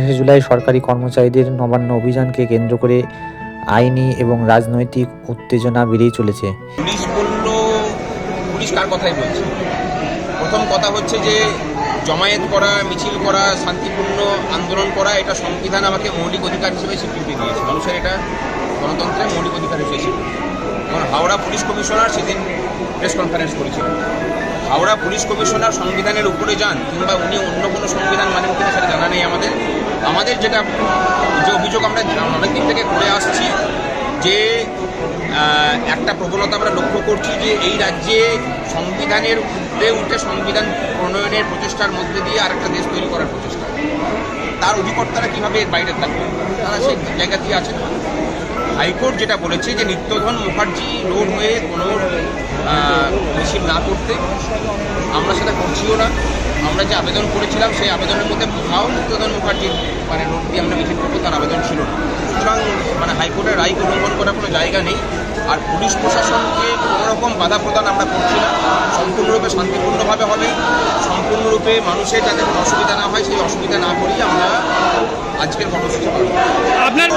আঠাশে জুলাই সরকারি কর্মচারীদের নবান্ন অভিযানকে কেন্দ্র করে আইনি এবং রাজনৈতিক উত্তেজনা বেড়েই চলেছে। পুলিশ বলল, পুলিশ কার কথাই বলছে? প্রথম কথা হচ্ছে যে জমায়েত করা, মিছিল করা, শান্তিপূর্ণ আন্দোলন করা, এটা সংবিধান আমাকে মৌলিক অধিকার হিসেবে স্বীকৃতি দিয়েছে। মানুষের এটা গণতন্ত্রের মৌলিক অধিকার হিসেবে স্বীকৃতি। এবং হাওড়া পুলিশ কমিশনার সেদিন প্রেস কনফারেন্স করেছিলেন হাওড়া পুলিশ কমিশনার সংবিধানের উপরে যান কিংবা উনি অন্য কোনো সংবিধান মানেন কিনা সেটা জানা নেই আমাদের। আমাদের যেটা যে অভিযোগ আমরা অনেক দিক থেকে করে আসছি যে একটা প্রবণতা আমরা লক্ষ্য করছি যে এই রাজ্যে সংবিধানের উঠে উঠে সংবিধান প্রণয়নের প্রচেষ্টার মধ্যে দিয়ে আরেকটা দেশ তৈরি করার প্রচেষ্টা। তার অধিকর্তারা কীভাবে এর বাইরে থাকবে? তারা সেই জায়গা আছেন হাইকোর্ট যেটা বলেছে যে নিত্যধন মুখার্জি রোড হয়ে কোনো মিছিল না করতে, আমরা সেটা করছিও না। আমরা যে আবেদন করেছিলাম, সেই আবেদনের মধ্যে কোথাও নিত্যধন মুখার্জির মানে রোড দিয়ে আমরা মিছিল করব, তার আবেদন ছিল না। সুতরাং মানে হাইকোর্টের রায়কে উল্লঙ্ঘন করার কোনো জায়গা নেই। আর পুলিশ প্রশাসনকে কোনো রকম বাধা প্রদান আমরা করছি না। সম্পূর্ণরূপে শান্তিপূর্ণভাবে হবে। সম্পূর্ণরূপে মানুষের যাতে কোনো অসুবিধা না হয়, সেই অসুবিধা না করিয়ে আমরা আজকের কর্মসূচি পালন আপনার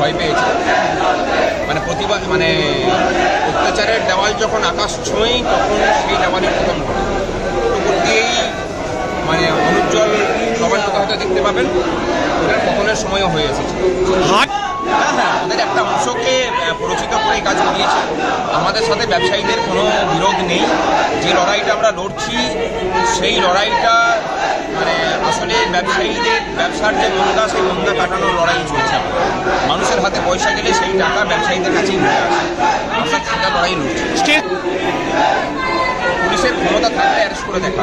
ভয় পেয়েছে। মানে প্রতিবাদ মানে অত্যাচারের দেওয়াল যখন আকাশ ছোঁয়, তখন সেই দেওয়ালের প্রথম ঘটে দিয়েই মানে অনুজ্জ্বল সবার কথা দেখতে পাবেন। ওটার পতনের সময়ও হয়ে এসেছে। হ্যাঁ হ্যাঁ আমাদের একটা অংশকে প্ররোচিত করে কাজ করিয়েছে আমাদের সাথে ব্যবসায়ীদের কোনো বিরোধ নেই। যে লড়াইটা আমরা লড়ছি সেই লড়াইটা মানে আসলে ব্যবসায়ীদের ব্যবসার যে মন্দা সেই মন্দা কাটানোর লড়াই চলছে। মানুষের হাতে পয়সা গেলে সেই টাকা ব্যবসায়ীদের কাছেই ঘুরে আসে। আমরা সেটা লড়াই লড়ছি। পুলিশের ক্ষমতা থাকলে অ্যারেস্ট করে দেখা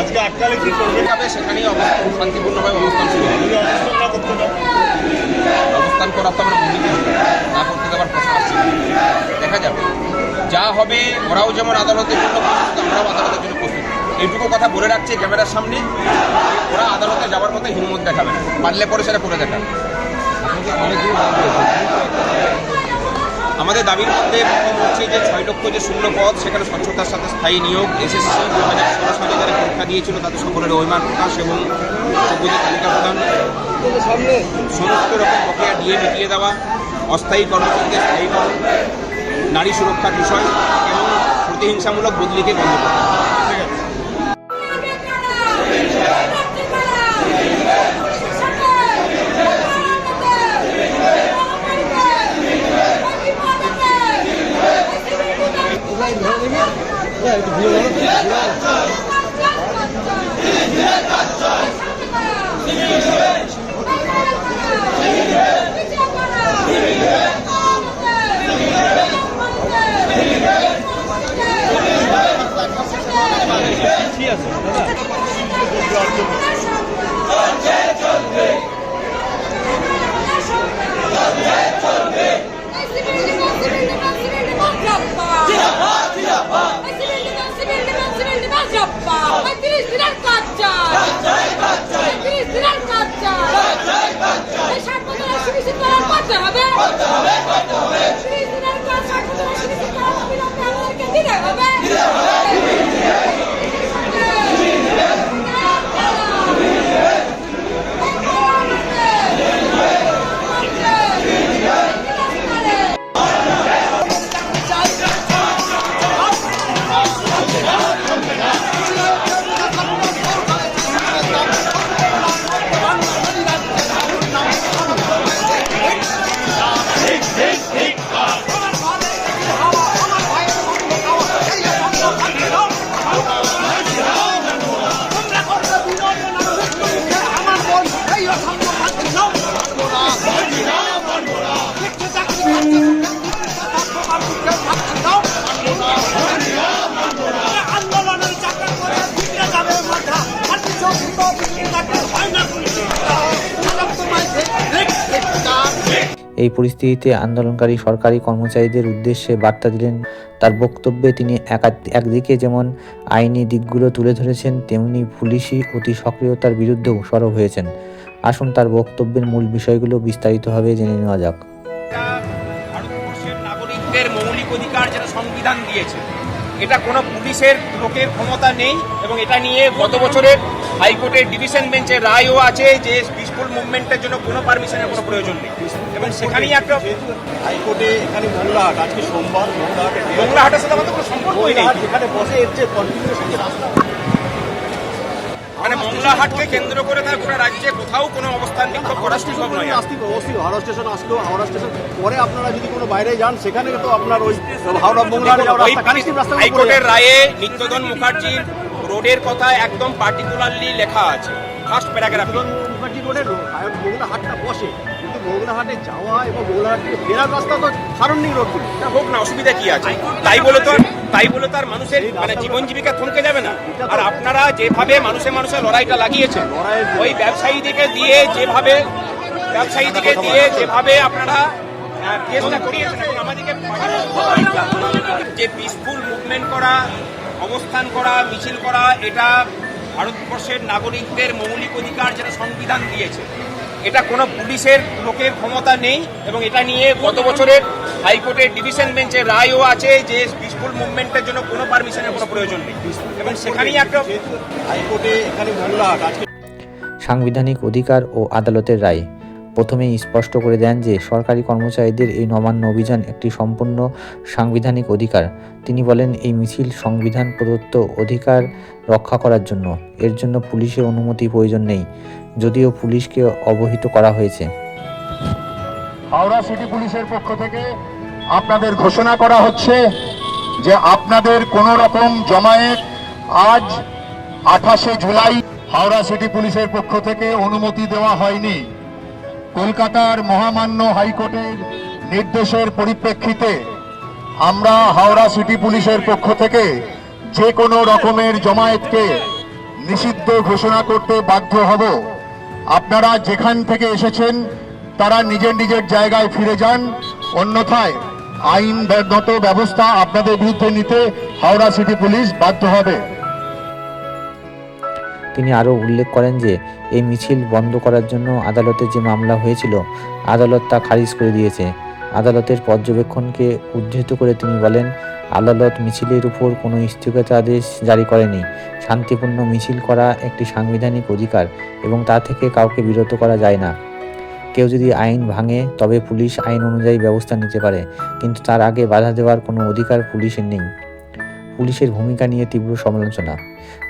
আজকে আটকালে কি করবে? দেখাবে সেখানেই অবস্থান শান্তিপূর্ণভাবে অবস্থান শুরু হবে। অবস্থান করার তো আমরা বলি না করতে দেওয়ার প্রশ্ন আসছে। দেখা যাবে যা হবে, ওরাও যেমন আদালতের জন্য প্রস্তুত, আমরাও আদালতের জন্য প্রস্তুত। এইটুকু কথা বলে রাখছে ক্যামেরার সামনে। ওরা আদালতে যাওয়ার মতো হিম্মত দেখাবে পারলে পরে সেটা করে দেখাবে। আমাদের দাবির মধ্যে হচ্ছে যে ছয় লক্ষ যে শূন্য পদ, সেখানে স্বচ্ছতার সাথে স্থায়ী নিয়োগ এসএসসি, দু হাজার ষোলো সালে যারা পরীক্ষা দিয়েছিল তাদের সকলের অভিমান প্রকাশ এবং যোগ্যতা তালিকা প্রদান। সমস্ত রকম প্রক্রিয়া দিয়ে মিটিয়ে দেওয়া, অস্থায়ী কর্মচারীদের স্থায়ীকরণ নারী সুরক্ষার বিষয় এবং প্রতিহিংসামূলক বদলিকে বন্ধ করা। do Rio, né? এই পরিস্থিতিতে আন্দোলনকারী সরকারি কর্মচারীদের উদ্দেশ্যে বার্তা দিলেন। তার বক্তব্যে তিনি একা- একদিকে যেমন আইনি দিকগুলো তুলে ধরেছেন, তেমনি পুলিশি অতি সক্রিয়তার বিরুদ্ধেও সরব হয়েছেন। আসুন তার বক্তব্যের মূল বিষয়গুলো বিস্তারিতভাবে জেনে নেওয়া যাক। ভারতবর্ষের নাগরিকদের মৌলিক অধিকার যেটা সংবিধান দিয়েছে। এটা কোনো পুলিশের লোকের ক্ষমতা নেই এবং এটা নিয়ে গত বছরের হাইকোর্টের ডিভিশন বেঞ্চের রায়ও আছে যে পিসফুল মুভমেন্টের জন্য কোনো পারমিশনের কোনো প্রয়োজন নেই। এবং সেখানেই একটা হাইকোর্টে এখানে মোংলাহাট আজকে সোমবার মোংলাহাটে মোংলাহাটের সাথে আমাদের কোনো সম্পর্ক নেই। এখানে বসে এর যে কন্টিনিউশন রাস্তা মানে মংলাহাটকে কেন্দ্র করে তার পুরো রাজ্যে কোথাও কোনো অবস্থান বিক্ষোভ করা সম্ভব নয়। আসতে অবশ্যই হাওড়া স্টেশন আসলেও হাওড়া স্টেশন। পরে আপনারা যদি কোনো বাইরে যান সেখানে তো আপনার ওই হাওড়া মংলা যাওয়ার ওই রাস্তা হাইকোর্টের রায়ে নিত্যধন মুখার্জির রোডের কথা একদম পার্টিকুলারলি লেখা আছে। ফার্স্ট প্যারাগ্রাফে মুখার্জি রোডের মোংলাহাটটা বসে। কিন্তু মোংলাহাটে যাওয়া এবং মোংলাহাট থেকে ফেরার রাস্তা তো সারণ্যিক রোডগুলো এটা হোক না অসুবিধা কি আছে? তাই বলে তো তাই বলে তো আর মানুষের মানে জীবন জীবিকা থমকে যাবে না। আর আপনারা যেভাবে মানুষে মানুষের লড়াইটা লাগিয়েছেন ওই ব্যবসায়ীদিকে দিয়ে যেভাবে ব্যবসায়ীদিকে দিয়ে যেভাবে আপনারা চেষ্টা করিয়েছেন এবং আমাদেরকে যে পিসফুল মুভমেন্ট করা অবস্থান করা মিছিল করা এটা ভারতবর্ষের নাগরিকদের মৌলিক অধিকার যেটা সংবিধান দিয়েছে। এটা কোনো পুলিশের লোকের ক্ষমতা নেই এবং এটা নিয়ে গত বছরের হাইকোর্টের ডিভিশন বেঞ্চের রায়ও আছে যে পিসফুল মুভমেন্টের জন্য কোনো পারমিশনের কোনো প্রয়োজন নেই। এবং সেখানেই একটা হাইকোর্টে এখানে সাংবিধানিক অধিকার ও আদালতের রায়। প্রথমেই স্পষ্ট করে দেন যে সরকারি কর্মচারীদের এই নবান্ন অভিযান একটি সম্পূর্ণ সাংবিধানিক অধিকার। তিনি বলেন, এই মিছিল সংবিধান প্রদত্ত অধিকার রক্ষা করার জন্য। এর জন্য পুলিশের অনুমতি প্রয়োজন নেই, যদিও পুলিশকে অবহিত করা হয়েছে। হাওড়া সিটি পুলিশের পক্ষ থেকে আপনাদের ঘোষণা করা হচ্ছে যে আপনাদের কোনো রকম জমায়েত আজ আঠাশে জুলাই হাওড়া সিটি পুলিশের পক্ষ থেকে অনুমতি দেওয়া হয়নি। কলকাতার মহামান্য হাইকোর্টের নির্দেশের পরিপ্রেক্ষিতে আমরা হাওড়া সিটি পুলিশের পক্ষ থেকে যে কোনো রকমের জমায়েতকে নিষিদ্ধ ঘোষণা করতে বাধ্য হব। আপনারা যেখান থেকে এসেছেন, তারা নিজের নিজের জায়গায় ফিরে যান। অন্যথায় আইনগত ব্যবস্থা আপনাদের বিরুদ্ধে নিতে হাওড়া সিটি পুলিশ বাধ্য হবে। তিনি আরও উল্লেখ করেন যে, এই মিছিল বন্ধ করার জন্য আদালতে যে মামলা হয়েছিল, আদালত তা খারিজ করে দিয়েছে। আদালতের পর্যবেক্ষণকে উদ্ধৃত করে তিনি বলেন, আদালত মিছিলের উপর কোনো স্থগিতাদেশ জারি করেনি। শান্তিপূর্ণ মিছিল করা একটি সাংবিধানিক অধিকার এবং তা থেকে কাউকে বিরত করা যায় না। কেউ যদি আইন ভাঙে, তবে পুলিশ আইন অনুযায়ী ব্যবস্থা নিতে পারে, কিন্তু তার আগে বাধা দেওয়ার কোনো অধিকার পুলিশের নেই। পুলিশের ভূমিকা নিয়ে তীব্র সমালোচনা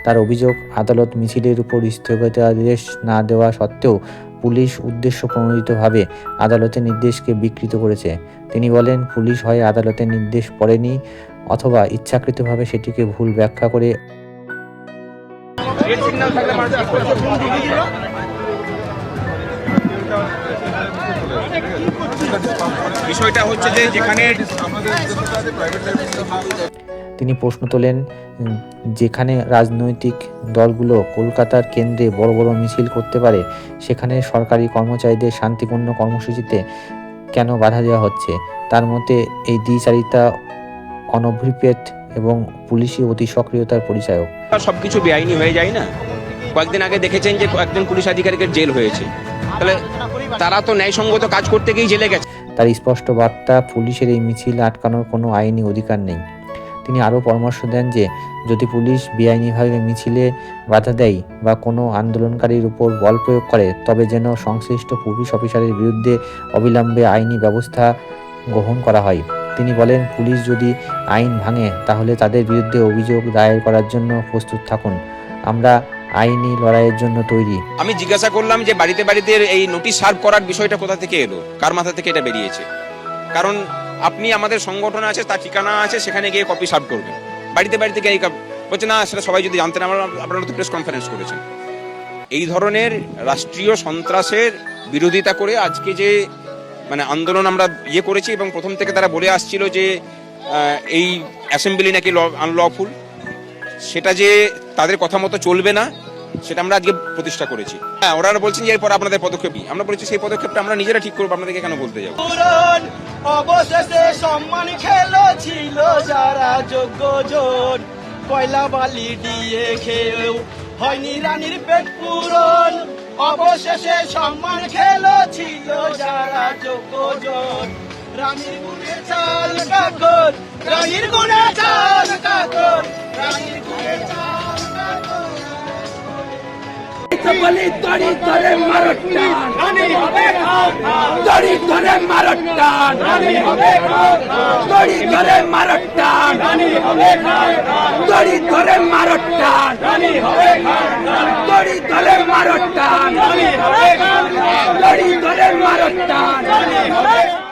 তার অভিযোগ, আদালত মিছিলের উপর স্থগিতাদেশ না দেওয়া সত্ত্বেও পুলিশ উদ্দেশ্য প্রণোদিতভাবে আদালতের নির্দেশকে বিকৃত করেছে তিনি বলেন, পুলিশ হয় আদালতের নির্দেশ পড়েনি অথবা ইচ্ছাকৃতভাবে সেটিকে ভুল ব্যাখ্যা করে? বিষয়টা হচ্ছে যে যেখানে তিনি প্রশ্ন তোলেন যেখানে রাজনৈতিক দলগুলো কলকাতার কেন্দ্রে বড় বড় মিছিল করতে পারে সেখানে সরকারি কর্মচারীদের শান্তিপূর্ণ কর্মসূচিতে কেন বাধা দেওয়া হচ্ছে? তার মতে এই দ্বিচারিতা অনভিপ্রেত এবং পুলিশি অতি সক্রিয়তার পরিচায়ক। সবকিছু বেআইনি হয়ে যায় না? কয়েকদিন আগে দেখেছেন যে একজন পুলিশ আধিকারিকের জেল হয়েছে। তাহলে তারা তো ন্যায়সঙ্গত কাজ করতে গিয়ে জেলে গেছে। তার স্পষ্ট বার্তা পুলিশের এই মিছিল আটকানোর কোনো আইনি অধিকার নেই। তিনি আরও পরামর্শ দেন যে, যদি পুলিশ বেআইনিভাবে মিছিলে বাধা দেয় বা কোনো আন্দোলনকারীর উপর বল প্রয়োগ করে, তবে যেন সংশ্লিষ্ট পুলিশ অফিসারের বিরুদ্ধে অবিলম্বে আইনি ব্যবস্থা গ্রহণ করা হয়। তিনি বলেন, পুলিশ যদি আইন ভাঙে, তাহলে তাদের বিরুদ্ধে অভিযোগ দায়ের করার জন্য প্রস্তুত থাকুন। আমরা আইনি লড়াইয়ের জন্য তৈরি। আমি জিজ্ঞাসা করলাম যে, বাড়িতে বাড়িতে এই নোটিশ সার্ভ করার বিষয়টা কোথা থেকে এলো? কার মাথা থেকে এটা বেরিয়েছে? কারণ আপনি আমাদের সংগঠন আছে, তার ঠিকানা আছে, সেখানে গিয়ে কপি সার্ভ করবেন। বাড়িতে বাড়িতে গিয়ে বলছে, না, সেটা সবাই যদি জানতেন, আমরা আপনারা তো প্রেস কনফারেন্স করেছেন। এই ধরনের রাষ্ট্রীয় সন্ত্রাসের বিরোধিতা করে আজকে যে মানে আন্দোলন আমরা ইয়ে করেছি এবং প্রথম থেকে তারা বলে আসছিল যে এই অ্যাসেম্বলি নাকি আনলফুল সেটা যে তাদের কথা মতো চলবে না সেটা আমরা আজকে প্রতিষ্ঠা করেছি। হ্যাঁ ওনারা বলছেন যে এরপর আপনাদের পদক্ষেপ আমরা বলেছি সেই পদক্ষেপটা আমরা নিজেরা ঠিক করব, আপনাদেরকে কেন বলতে যাব? অবশেষে সম্মান খেলো ছিল যারা যোগ্য জন কয়লা বালি দিয়ে খেয়েও হয়নি রানীর পেট পূরণ। অবশেষে সম্মান খেলো ছিল যারা যোগ্য জন রানীর গুণে চাল কাকর, রানীর গুণে চাল কাকর, রানীর গুণে চাল বলি দড়ি ধরে মারো টান। দড়ি ধরে মারো টান। দড়ি ধরে মারো টান। দড়ি ধরে মারো টান। দড়ি ধরে মারো টান। দড়ি ধরে মারো টান।